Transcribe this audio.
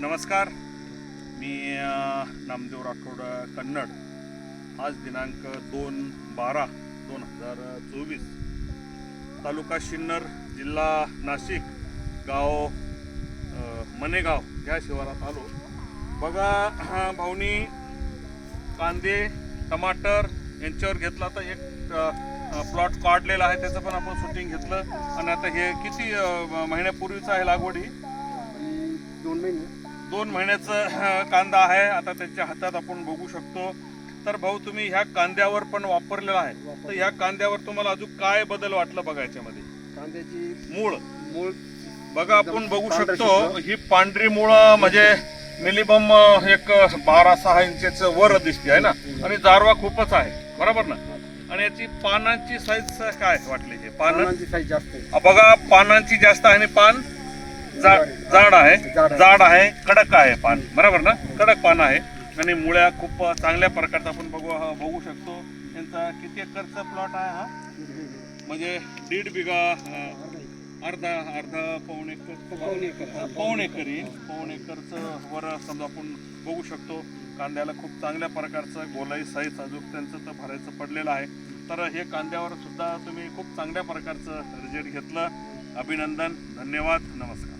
नमस्कार. मी नामदेव राठोड कन्नड. आज दिनांक दोन बारा दोन हजार चोवीस. तालुका शिन्नर जिल्हा नाशिक गाव मनेगाव या शिवारात आलो. बघा भाऊनी कांदे टमाटर यांच्यावर घेतला. तर एक प्लॉट काढलेला आहे त्याचं पण आपण शूटिंग घेतलं. आणि आता हे किती महिन्यापूर्वीचं आहे लागवड? ही दोन महिने. दोन महिन्याचं कांदा आहे. आता त्यांच्या हातात आपण बघू शकतो. तर भाऊ तुम्ही ह्या कांद्यावर पण वापरलेला आहे. तर ह्या कांद्यावर तुम्हाला अजून काय बदल वाटलं बघा याच्यामध्ये कांद्याची मूळ. मूळ. बघा आपण बघू शकतो. ही पांढरी मुळ म्हणजे मिनिमम एक बारा सहा इंचेच वर दिसते आहे ना? आणि जारवा खूपच आहे. बरोबर ना? आणि याची पानांची साईज काय वाटली पानं? पानांची साईज जास्त बघा पानांची जास्त आहे आणि पान जाड आहे. जाड आहे. जाड आहे. कडक आहे पान. बरोबर ना? कडक पान आहे. आणि मुळ्या खूप चांगल्या प्रकारचा आपण बघू बघू शकतो. यांचा किती एकरचा प्लॉट आहे हा? म्हणजे दीड बिघा अर्धा अर्धा पाऊण एकर. पाऊण एकर. येईल पाऊण एकरचं वर समजा आपण बघू शकतो. कांद्याला खूप चांगल्या प्रकारचं गोलाई साईज अजून त्यांचं तर भरायचं पडलेलं आहे. तर हे कांद्यावर सुद्धा तुम्ही खूप चांगल्या प्रकारचं रिझल्ट घेतलं. अभिनंदन. धन्यवाद. नमस्कार.